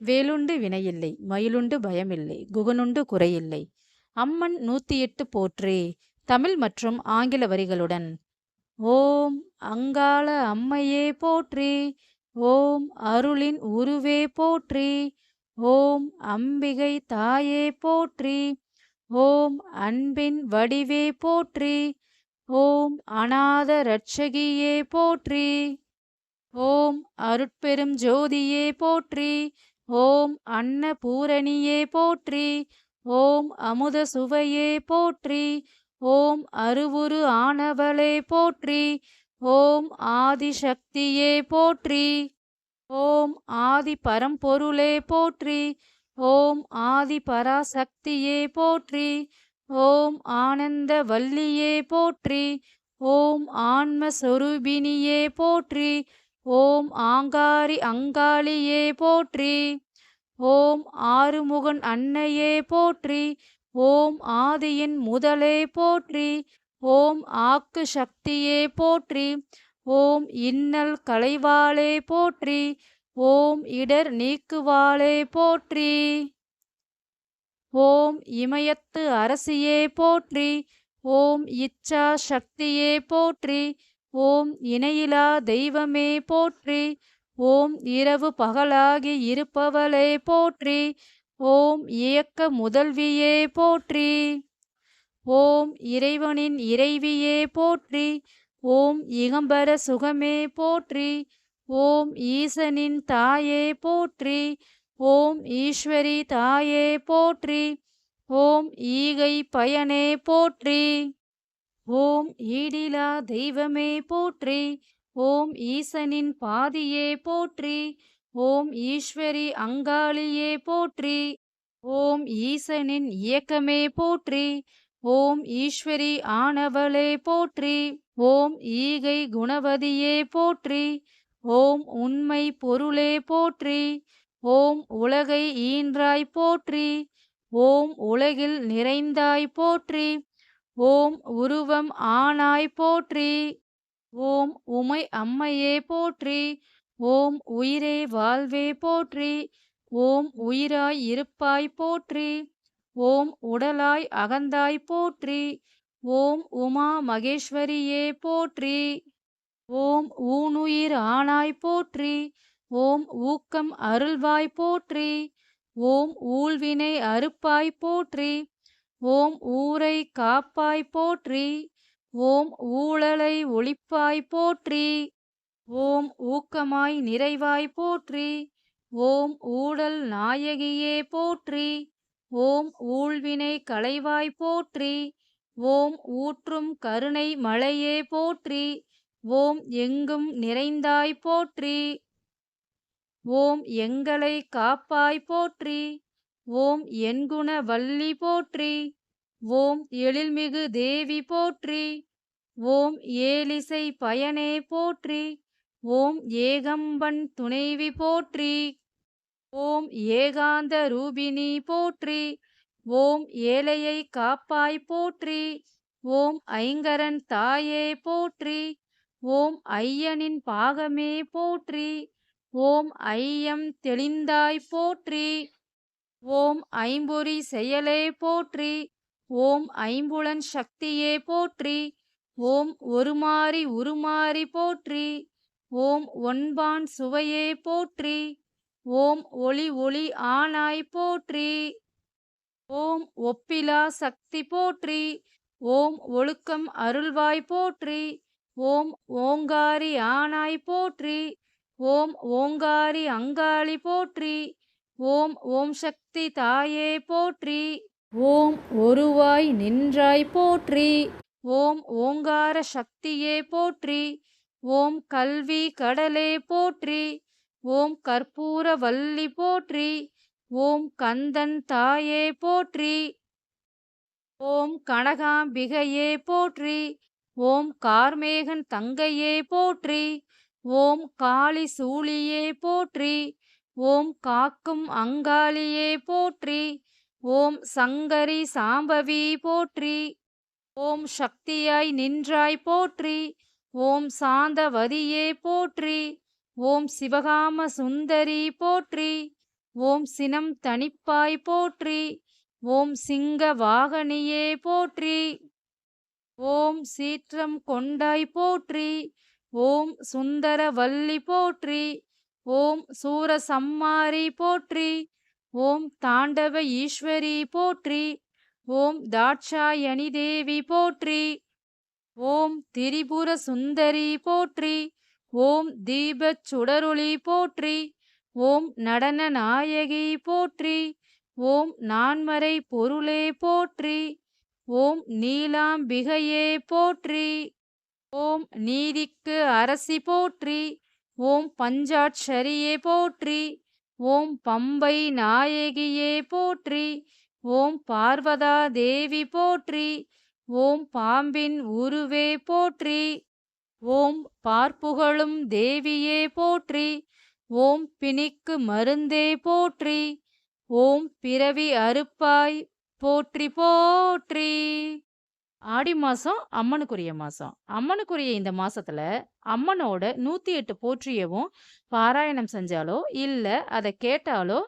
வேலுண்டு வினையில்லை மயிலுண்டு பயமில்லை குகனுண்டு குறையில்லை. அம்மன் நூற்றி எட்டு போற்றி தமிழ் மற்றும் ஆங்கில வரிகளுடன் ஓம் அங்காள அம்மையே போற்றி ஓம் அருளின் உருவே போற்றி ஓம் அம்பிகை தாயே போற்றி ஓம் அன்பின் வடிவே போற்றி ஓம் அநாத ரட்சகியே போற்றி ஓம் அருட்பெரும் ஜோதியே போற்றி ஓம் அன்னபூரணியே போற்றி ஓம் அமுத சுவையே போற்றி ஓம் அருவுரு ஆனவளே போற்றி ஓம் ஆதிசக்தியே போற்றி ஓம் ஆதி பரம்பொருளே போற்றி ஓம் ஆதி பராசக்தியே போற்றி ஓம் ஆனந்த வல்லியே போற்றி ஓம் ஆன்மஸ்வரூபிணியே போற்றி ஓம் ஆங்காரி அங்காளியே போற்றி. ஓம் ஆறுமுகன் அன்னையே போற்றி. ஓம் ஆதியின் முதலே போற்றி. ஓம் ஆக்கு சக்தியே போற்றி. ஓம் இன்னல் கலைவாளே போற்றி. ஓம் இடர் நீக்குவாளே போற்றி. ஓம் இமயத்து அரசியே போற்றி. ஓம் இச்சா சக்தியே போற்றி. ஓம் இணையிலா தெய்வமே போற்றி ஓம் இரவு பகலாகி இருப்பவளே போற்றி ஓம் இயக்க முதல்வியே போற்றி ஓம் இறைவனின் இறைவியே போற்றி ஓம் இகம்பர சுகமே போற்றி ஓம் ஈசனின் தாயே போற்றி ஓம் ஈஸ்வரி தாயே போற்றி ஓம் ஈகை பயனே போற்றி. ஓம் ஈடிலா தெய்வமே போற்றி ஓம் ஈசனின் பாதியே போற்றி ஓம் ஈஸ்வரி அங்காளியே போற்றி ஓம் ஈசனின் இயக்கமே போற்றி ஓம் ஈஸ்வரி ஆனவளே போற்றி ஓம் ஈகை குணவதியே போற்றி ஓம் உண்மை பொருளே போற்றி ஓம் உலகை ஈன்றாய் போற்றி ஓம் உலகில் நிறைந்தாய் போற்றி ஓம் உருவம் ஆனாய் போற்றி. ஓம் உமை அம்மையே போற்றி. ஓம் உயிரே வாழ்வே போற்றி. ஓம் உயிராய் இருப்பாய் போற்றி. ஓம் உடலாய் அகந்தாய் போற்றி. ஓம் உமா மகேஸ்வரியே போற்றி. ஓம் ஊனுயிர் ஆனாய் போற்றி. ஓம் ஊக்கம் அருள்வாய் போற்றி. ஓம் ஊழ்வினை அறுப்பாய் போற்றி. ஓம் ஊரை காப்பாய் போற்றி ஓம் ஊழலை ஒழிப்பாய் போற்றி ஓம் ஊக்கமாய் நிறைவாய் போற்றி ஓம் ஊழல் நாயகியே போற்றி ஓம் ஊழ்வினை களைவாய் போற்றி ஓம் ஊற்றும் கருணை மழையே போற்றி ஓம் எங்கும் நிறைந்தாய் போற்றி ஓம் எங்களை காப்பாய் போற்றி ஓம் எண்குண வள்ளி போற்றி. ஓம் எழில்மிகு தேவி போற்றி. ஓம் ஏலிசை பயனே போற்றி. ஓம் ஏகம்பன் துணைவி போற்றி. ஓம் ஏகாந்த ரூபினி போற்றி. ஓம் ஏழையை காப்பாய் போற்றி. ஓம் ஐங்கரன் தாயே போற்றி. ஓம் ஐயனின் பாகமே போற்றி. ஓம் ஐயம் தெளிந்தாய் போற்றி. ஓம் ஐம்பொறி செயலே போற்றி ஓம் ஐம்புலன் சக்தியே போற்றி ஓம் ஒருமாறி உருமாறி போற்றி ஓம் ஒன்பான் சுவையே போற்றி ஓம் ஒளி ஒளி ஆனாய் போற்றி ஓம் ஒப்பிலா சக்தி போற்றி ஓம் ஒழுக்கம் அருள்வாய் போற்றி ஓம் ஓங்காரி ஆனாய் போற்றி ஓம் ஓங்காரி அங்காளி போற்றி ஓம் ஓம் சக்தி தாயே போற்றி. ஓம் ஒருவாய் நின்றாய் போற்றி. ஓம் ஓங்கார சக்தியே போற்றி. ஓம் கல்வி கடலே போற்றி. ஓம் கற்பூர வள்ளி போற்றி. ஓம் கந்தன் தாயே போற்றி. ஓம் கனகாம்பிகையே போற்றி. ஓம் கார்மேகன் தங்கையே போற்றி. ஓம் காளி சூழியே போற்றி. ஓம் காக்கும் அங்காளியே போற்றி ஓம் சங்கரி சாம்பவி போற்றி ஓம் சக்தியாய் நின்றாய் போற்றி ஓம் சாந்தவதியே போற்றி ஓம் சிவகாம சுந்தரி போற்றி ஓம் சினம் தனிப்பாய் போற்றி ஓம் சிங்க வாகனியே போற்றி ஓம் சீற்றம் கொண்டாய் போற்றி ஓம் சுந்தர வள்ளி போற்றி ஓம் சூரசம்மாரி போற்றி ஓம் தாண்டவ ஈஸ்வரி போற்றி ஓம் தாட்சாயணி தேவி போற்றி ஓம் திரிபுர சுந்தரி போற்றி ஓம் தீபச் சுடருளி போற்றி ஓம் நடன நாயகி போற்றி ஓம் நான்மறை பொருளே போற்றி ஓம் நீலாம்பிகையே போற்றி ஓம் நீதிக்கு அரசி போற்றி ஓம் பஞ்சாட்சரியே போற்றி ஓம் பம்பை நாயகியே போற்றி ஓம் பார்வதா தேவி போற்றி ஓம் பாம்பின் உருவே போற்றி ஓம் பார்ப்புகழும் தேவியே போற்றி ஓம் பிணிக்கு மருந்தே போற்றி ஓம் பிறவி அறுப்பாய் போற்றி போற்றி. ஆடி மாசம் அம்மனுக்குரிய மாசம். அம்மனுக்குரிய இந்த மாசத்துல அம்மனோட நூத்தி எட்டு போற்றியவும் பாராயணம் செஞ்சாலோ இல்ல அதை கேட்டாலோ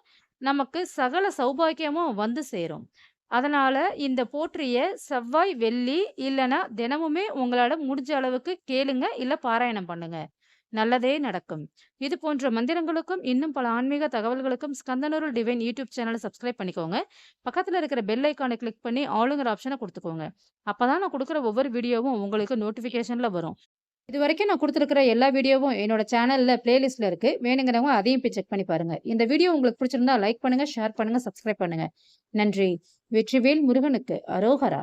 நமக்கு சகல சௌபாகியமும் வந்து சேரும். அதனால இந்த போற்றிய செவ்வாய் வெள்ளி இல்லைன்னா தினமுமே உங்களால முடிஞ்ச அளவுக்கு கேளுங்க இல்ல பாராயணம் பண்ணுங்க. நல்லதே நடக்கும். இது போன்ற மந்திரங்களுக்கும் இன்னும் பல ஆன்மீக தகவல்களுக்கும் ஸ்கந்தனூர் டிவைன் யூடியூப் சேனலை சப்ஸ்கிரைப் பண்ணிக்கோங்க. பக்கத்தில் இருக்கிற பெல் ஐக்கானை கிளிக் பண்ணி ஆளுங்கிற ஆப்ஷனை கொடுத்துக்கோங்க. அப்போ தான் நான் கொடுக்குற ஒவ்வொரு வீடியோவும் உங்களுக்கு நோட்டிஃபிகேஷனில் வரும். இது வரைக்கும் நான் கொடுத்துருக்கிற எல்லா வீடியோவும் என்னோட சேனலில் பிளேலிஸ்ட்டில் இருக்குது வேணுங்கிறவங்க அதையும் போய் செக் பண்ணி பாருங்கள் இந்த வீடியோ உங்களுக்கு பிடிச்சிருந்தா லைக் பண்ணுங்கள் ஷேர் பண்ணுங்கள் சப்ஸ்கிரைப் பண்ணுங்கள் நன்றி. வெற்றிவேல் முருகனுக்கு அரோகரா.